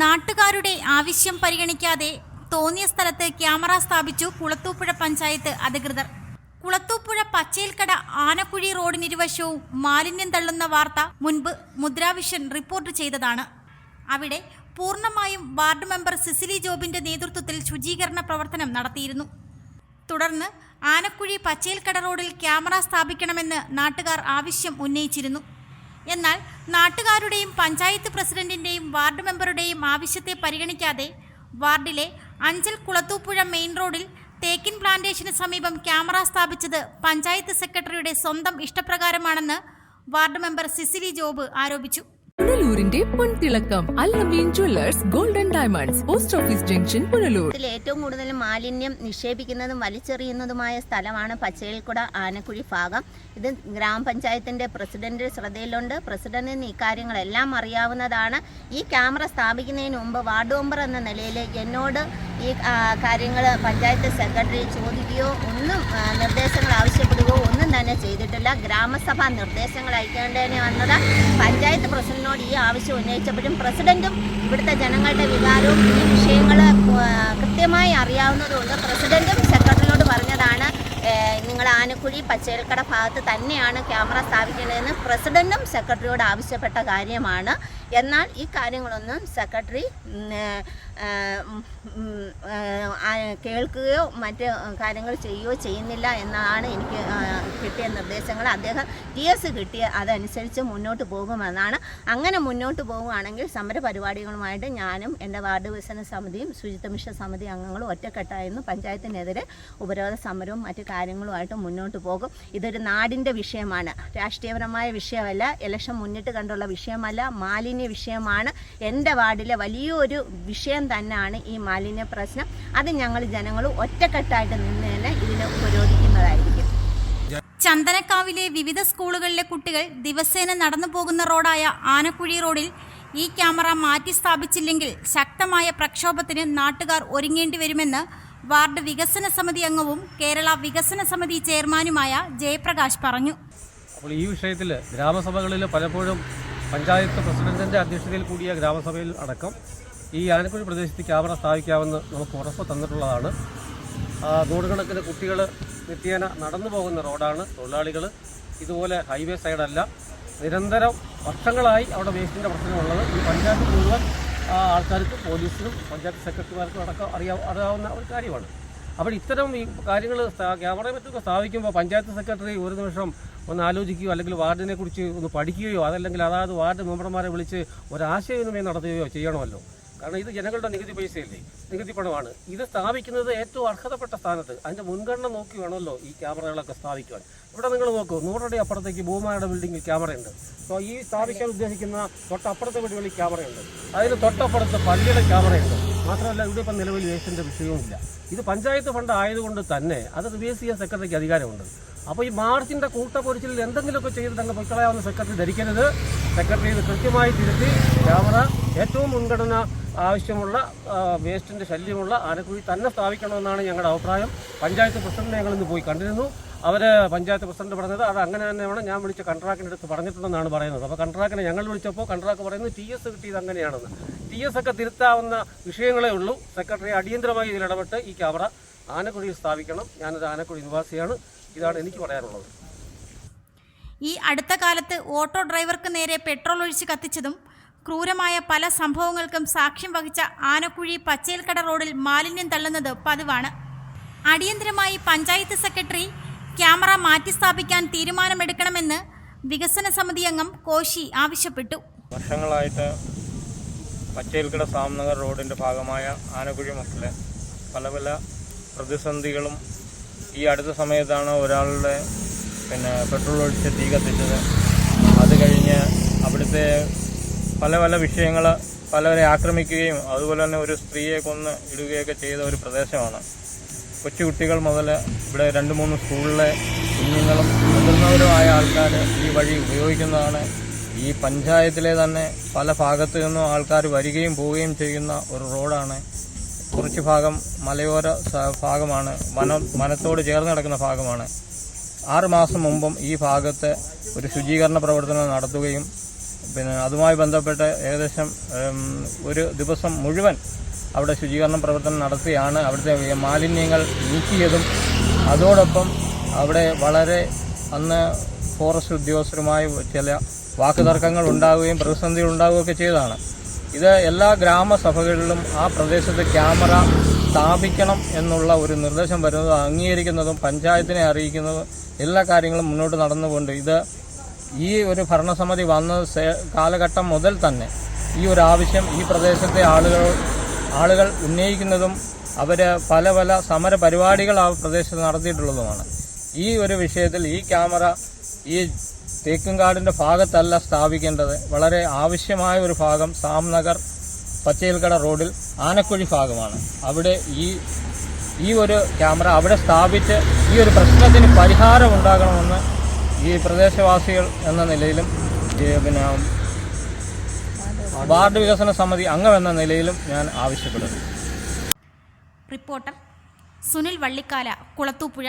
നാട്ടുകാരുടെ ആവശ്യം പരിഗണിക്കാതെ തോന്നിയ സ്ഥലത്ത് ക്യാമറ സ്ഥാപിച്ചു കുളത്തൂപ്പുഴ പഞ്ചായത്ത് അധികൃതർ. കുളത്തൂപ്പുഴ പച്ചയിൽക്കട ആനക്കുഴി റോഡിനിരുവശവും മാലിന്യം തള്ളുന്ന വാർത്ത മുൻപ് മുദ്രാവിഷൻ റിപ്പോർട്ട് ചെയ്തതാണ്. അവിടെ പൂർണമായും വാർഡ് മെമ്പർ സിസിലി ജോബിന്റെ നേതൃത്വത്തിൽ ശുചീകരണ പ്രവർത്തനം നടത്തിയിരുന്നു. തുടർന്ന് ആനക്കുഴി പച്ചയിൽക്കട റോഡിൽ ക്യാമറ സ്ഥാപിക്കണമെന്ന് നാട്ടുകാർ ആവശ്യം ഉന്നയിച്ചിരുന്നു. എന്നാൽ നാട്ടുകാരുടെയും പഞ്ചായത്ത് പ്രസിഡന്റിന്റെയും വാർഡ് മെമ്പറുടെയും ആവശ്യത്തെ പരിഗണിക്കാതെ വാർഡിലെ അഞ്ചൽ കുളത്തൂപ്പുഴ മെയിൻ റോഡിൽ തേക്കിൻ പ്ലാന്റേഷന് സമീപം ക്യാമറ സ്ഥാപിച്ചത് പഞ്ചായത്ത് സെക്രട്ടറിയുടെ സ്വന്തം ഇഷ്ടപ്രകാരമാണെന്ന് വാർഡ് മെമ്പർ സിസിലി ജോബ് ആരോപിച്ചു. പുനലൂരിന്റെ പൊൻതിളക്കം. Allameen jewellers golden diamonds post office junction Punalur. ഏറ്റവും കൂടുതൽ മാലിന്യം നിക്ഷേപിക്കുന്നതും വലിച്ചെറിയുന്നതുമായ സ്ഥലമാണ് പച്ചയിൽക്കുട ആനക്കുഴി ഭാഗം. ഇത് ഗ്രാമപഞ്ചായത്തിന്റെ പ്രസിഡന്റ് ശ്രദ്ധയിലുണ്ട്. പ്രസിഡന്റിന് ഇക്കാര്യങ്ങളെല്ലാം അറിയാവുന്നതാണ്. ഈ ക്യാമറ സ്ഥാപിക്കുന്നതിന് മുമ്പ് വാർഡ് മെമ്പർ എന്ന നിലയിൽ എന്നോട് ഈ കാര്യങ്ങൾ പഞ്ചായത്ത് സെക്രട്ടറി ചോദിക്കുകയോ ഒന്നും നിർദ്ദേശങ്ങൾ ആവശ്യപ്പെടുകയോ ഒന്നും തന്നെ ചെയ്തിട്ടില്ല. ഗ്രാമസഭ നിർദ്ദേശങ്ങൾ അയക്കേണ്ടതിന് വന്നത് പഞ്ചായത്ത് പ്രസിഡന്റിനോട് ഈ ആവശ്യം ഉന്നയിച്ചപ്പോഴും പ്രസിഡന്റും ഇവിടുത്തെ ജനങ്ങളുടെ വികാരവും ഈ വിഷയങ്ങൾ കൃത്യമായി അറിയാവുന്നതുകൊണ്ട് പ്രസിഡന്റും നിങ്ങൾ ആനക്കുഴി പച്ചേൽക്കട ഭാഗത്ത് തന്നെയാണ് ക്യാമറ സ്ഥാപിക്കേണ്ടതെന്ന് പ്രസിഡന്റും സെക്രട്ടറിയോട് ആവശ്യപ്പെട്ട കാര്യമാണ്. എന്നാൽ ഈ കാര്യങ്ങളൊന്നും സെക്രട്ടറി കേൾക്കുകയോ മറ്റ് കാര്യങ്ങൾ ചെയ്യുകയോ ചെയ്യുന്നില്ല എന്നാണ് എനിക്ക് കിട്ടിയ നിർദ്ദേശങ്ങൾ. അദ്ദേഹം ടി എസ് കിട്ടിയ അതനുസരിച്ച് മുന്നോട്ട് പോകുമെന്നാണ്. അങ്ങനെ മുന്നോട്ട് പോകുകയാണെങ്കിൽ സമരപരിപാടികളുമായിട്ട് ഞാനും എന്റെ വാർഡ് വികസന സമിതിയും ശുചിത്വ മിഷൻ സമിതി അംഗങ്ങളും ഒറ്റക്കെട്ടായിരുന്നു. പഞ്ചായത്തിനെതിരെ ഉപരോധ സമരവും മറ്റു കാര്യങ്ങളുമായിട്ട് മുന്നോട്ട് പോകും. ഇതൊരു നാടിന്റെ വിഷയമാണ്. രാഷ്ട്രീയപരമായ വിഷയമല്ല ഇലക്ഷൻ മുന്നിട്ട് കണ്ടുള്ള വിഷയമല്ല മാലിന്യ വിഷയമാണ്. എന്റെ വാർഡിലെ വലിയൊരു വിഷയം തന്നെയാണ് ഈ മാലിന്യ പ്രശ്നം. അത് ഞങ്ങൾ ജനങ്ങൾ ഒറ്റക്കെട്ടായിട്ട് നിന്ന് തന്നെ ഇതിനെ ഉപരോധിക്കുന്നതായിരിക്കും. ചന്ദനക്കാവിലെ വിവിധ സ്കൂളുകളിലെ കുട്ടികൾ ദിവസേന നടന്നു പോകുന്ന റോഡായ ആനക്കുഴി റോഡിൽ ഈ ക്യാമറ മാറ്റി സ്ഥാപിച്ചില്ലെങ്കിൽ ശക്തമായ പ്രക്ഷോഭത്തിന് നാട്ടുകാർ ഒരുങ്ങേണ്ടി വരുമെന്ന് വാർഡ് വികസന സമിതി അംഗവും കേരള വികസന സമിതി ചെയർമാനുമായ ജയപ്രകാശ് പറഞ്ഞു. അപ്പോൾ ഈ വിഷയത്തിൽ ഗ്രാമസഭകളിൽ പലപ്പോഴും പഞ്ചായത്ത് പ്രസിഡന്റിന്റെ അധ്യക്ഷതയിൽ കൂടിയ ഗ്രാമസഭയിൽ അടക്കം ഈ ആനക്കുഴി പ്രദേശത്ത് ക്യാമറ സ്ഥാപിക്കാമെന്ന് നമുക്ക് ഉറപ്പ് തന്നിട്ടുള്ളതാണ്. നൂറുകണക്കിന് കുട്ടികൾ നിത്യേന നടന്നു പോകുന്ന റോഡാണ്. തൊഴിലാളികൾ ഇതുപോലെ ഹൈവേ സൈഡല്ല. നിരന്തരം വർഷങ്ങളായി അവിടെ വേസ്റ്റിന്റെ പ്രശ്നമുള്ളത്. ഈ പഞ്ചായത്ത് മുഴുവൻ ആൾക്കാർക്കും പോലീസിനും പഞ്ചായത്ത് സെക്രട്ടറിമാർക്കും അടക്കം അറിയാ അറിയാവുന്ന ഒരു കാര്യമാണ്. അപ്പോൾ ഇത്തരം ഈ കാര്യങ്ങൾ ക്യാമറ മറ്റൊക്കെ സ്ഥാപിക്കുമ്പോൾ പഞ്ചായത്ത് സെക്രട്ടറി ഒരു നിമിഷം ഒന്ന് ആലോചിക്കുകയോ അല്ലെങ്കിൽ വാർഡിനെ കുറിച്ച് ഒന്ന് പഠിക്കുകയോ അതല്ലെങ്കിൽ അതായത് വാർഡ് മെമ്പർമാരെ വിളിച്ച് ഒരാശയവിനിമയം നടത്തുകയോ ചെയ്യണമല്ലോ. കാരണം ഇത് ജനങ്ങളുടെ നികുതി പൈസയല്ലേ? നികുതി പണമാണ്. ഇത് സ്ഥാപിക്കുന്നത് ഏറ്റവും അർഹതപ്പെട്ട സ്ഥാനത്ത്. അതിന്റെ മുൻഗണന നോക്കി വേണമല്ലോ ഈ ക്യാമറകളൊക്കെ സ്ഥാപിക്കുവാൻ. ഇവിടെ നിങ്ങൾ നോക്കൂ നൂറടി അപ്പുറത്തേക്ക് ഭൂമായുടെ ബിൽഡിങ്ങിൽ ക്യാമറയുണ്ട്. അപ്പോൾ ഈ സ്ഥാപിക്കാൻ ഉദ്ദേശിക്കുന്ന തൊട്ടപ്പുറത്തെ വീടുകളിൽ ക്യാമറയുണ്ട്. അതിന് തൊട്ടപ്പുറത്ത് പള്ളിയുടെ ക്യാമറയുണ്ട്. മാത്രമല്ല ഇവിടെ ഇപ്പം നിലവിൽ വേസ്റ്റിന്റെ വിഷയവുമില്ല. ഇത് പഞ്ചായത്ത് ഫണ്ട് ആയതുകൊണ്ട് തന്നെ അത് റിവേഴ്സ് ചെയ്യാൻ സെക്രട്ടറിക്ക് അധികാരമുണ്ട്. അപ്പോൾ ഈ മാർച്ചിന്റെ കൂട്ടപ്പൊരിച്ചിൽ എന്തെങ്കിലുമൊക്കെ ചെയ്ത് തന്നെ പൊയ്ക്കളയാവുന്ന സെക്രട്ടറി ധരിക്കരുത്. സെക്രട്ടറി ഇത് കൃത്യമായി തിരുത്തി ക്യാമറ ഏറ്റവും മുൻഗണന ആവശ്യമുള്ള വേസ്റ്റിന്റെ ശല്യമുള്ള ആനക്കുഴി തന്നെ സ്ഥാപിക്കണമെന്നാണ് ഞങ്ങളുടെ അഭിപ്രായം. പഞ്ചായത്ത് പ്രസിഡന്റിനെ ഞങ്ങൾ ഇന്ന് പോയി കണ്ടിരുന്നു. അവർ പഞ്ചായത്ത് പ്രസിഡന്റ് പറഞ്ഞത് അത് അങ്ങനെ തന്നെയാണ് ഞാൻ വിളിച്ച കൺട്രാക്ടിന്റെ അടുത്ത് പറഞ്ഞിട്ടുണ്ടെന്നാണ് പറയുന്നത്. അപ്പോൾ കൺട്രാക്ടിനെ ഞങ്ങൾ വിളിച്ചപ്പോൾ കൺട്രാക്ട് പറയുന്നത് ടി എസ് കിട്ടിയത് അങ്ങനെയാണെന്ന്. ടി എസ് ഒക്കെ തിരുത്താവുന്ന വിഷയങ്ങളേ ഉള്ളൂ. സെക്രട്ടറി അടിയന്തരമായി ഇതിൽ ഇടപെട്ട് ഈ ക്യാമറ ആനക്കുഴിയിൽ സ്ഥാപിക്കണം. ഞാനൊരു ആനക്കുഴി നിവാസിയാണ്. ഇതാണ് എനിക്ക് പറയാനുള്ളത്. ഈ അടുത്ത കാലത്ത് ഓട്ടോ ഡ്രൈവർക്ക് നേരെ പെട്രോൾ ഒഴിച്ച് കത്തിച്ചതും ക്രൂരമായ പല സംഭവങ്ങൾക്കും സാക്ഷ്യം വഹിച്ച ആനക്കുഴി പച്ചേൽക്കട റോഡിൽ മാലിന്യം തള്ളുന്നത് പതിവാണ്. അടിയന്തരമായി പഞ്ചായത്ത് സെക്രട്ടറി ക്യാമറ മാറ്റി സ്ഥാപിക്കാൻ തീരുമാനമെടുക്കണമെന്ന് വികസന സമിതി അംഗം കോശി ആവശ്യപ്പെട്ടു. വർഷങ്ങളായിട്ട് പച്ചേൽക്കട സാംനഗർ റോഡിന്റെ ഭാഗമായ ആനക്കുഴി മക്കളെ പല പല പ്രതിസന്ധികളും ഈ അടുത്ത സമയത്താണ് ഒരാളുടെ പിന്നെ പെട്രോൾ ഒഴിച്ച് തീ കത്തിച്ചത്. അത് കഴിഞ്ഞ് അവിടുത്തെ പല പല വിഷയങ്ങൾ പലരെ ആക്രമിക്കുകയും അതുപോലെ തന്നെ ഒരു സ്ത്രീയെ കൊന്ന് ഇടുകയൊക്കെ ചെയ്ത ഒരു പ്രദേശമാണ്. കൊച്ചുകുട്ടികൾ മുതൽ ഇവിടെ രണ്ട് മൂന്ന് സ്കൂളിലെ കുഞ്ഞുങ്ങളും മുതിർന്നവരുമായ ആൾക്കാർ ഈ വഴി ഉപയോഗിക്കുന്നതാണ്. ഈ പഞ്ചായത്തിലെ തന്നെ പല ഭാഗത്തു നിന്നും ആൾക്കാർ വരികയും പോവുകയും ചെയ്യുന്ന ഒരു റോഡാണ്. കുറച്ച് ഭാഗം മലയോര ഭാഗമാണ്. വന വനത്തോട് ചേർന്ന് കിടക്കുന്ന ഭാഗമാണ്. ആറ് മാസം മുമ്പും ഈ ഭാഗത്ത് ഒരു ശുചീകരണ പ്രവർത്തനം നടത്തുകയും പിന്നെ അതുമായി ബന്ധപ്പെട്ട് ഏകദേശം ഒരു ദിവസം മുഴുവൻ അവിടെ ശുചീകരണ പ്രവർത്തനം നടത്തിയാണ് അവിടുത്തെ മാലിന്യങ്ങൾ നീക്കിയതും. അതോടൊപ്പം അവിടെ വളരെ അന്ന് ഫോറസ്റ്റ് ഉദ്യോഗസ്ഥരുമായി ചില വാക്കുതർക്കങ്ങൾ ഉണ്ടാവുകയും പ്രതിസന്ധികൾ ഉണ്ടാവുകയൊക്കെ ചെയ്തതാണ്. ഇത് എല്ലാ ഗ്രാമസഭകളിലും ആ പ്രദേശത്ത് ക്യാമറ സ്ഥാപിക്കണം എന്നുള്ള ഒരു നിർദ്ദേശം വരുന്നതും അംഗീകരിക്കുന്നതും പഞ്ചായത്തിനെ അറിയിക്കുന്നതും എല്ലാ കാര്യങ്ങളും മുന്നോട്ട് നടന്നുകൊണ്ട് ഇത് ഈ ഒരു ഭരണസമിതി വന്ന കാലഘട്ടം മുതൽ തന്നെ ഈ ഒരു ആവശ്യം ഈ പ്രദേശത്തെ ആളുകൾ ആളുകൾ ഉന്നയിക്കുന്നതും അവർ പല പല സമര പരിപാടികൾ ആ പ്രദേശത്ത് നടത്തിയിട്ടുള്ളതുമാണ്. ഈ ഒരു വിഷയത്തിൽ ഈ ക്യാമറ ഈ തേക്കുംകാടിന്റെ ഭാഗത്തല്ല സ്ഥാപിക്കേണ്ടത്. വളരെ ആവശ്യമായ ഒരു ഭാഗം സാംനഗർ പച്ചയിൽക്കട റോഡിൽ ആനക്കുഴി ഭാഗമാണ്. അവിടെ ഈ ഈ ഒരു ക്യാമറ അവിടെ സ്ഥാപിച്ച് ഈ ഒരു പ്രശ്നത്തിന് പരിഹാരം ഉണ്ടാകണമെന്ന് ഈ പ്രദേശവാസികൾ എന്ന നിലയിലും പിന്നെ വാർഡ് വികസന സമിതി അംഗം എന്ന നിലയിലും ഞാൻ ആവശ്യപ്പെടുന്നു. റിപ്പോർട്ടർ സുനിൽ വള്ളിക്കാല കുളത്തൂപ്പുഴ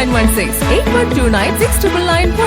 916 8129 699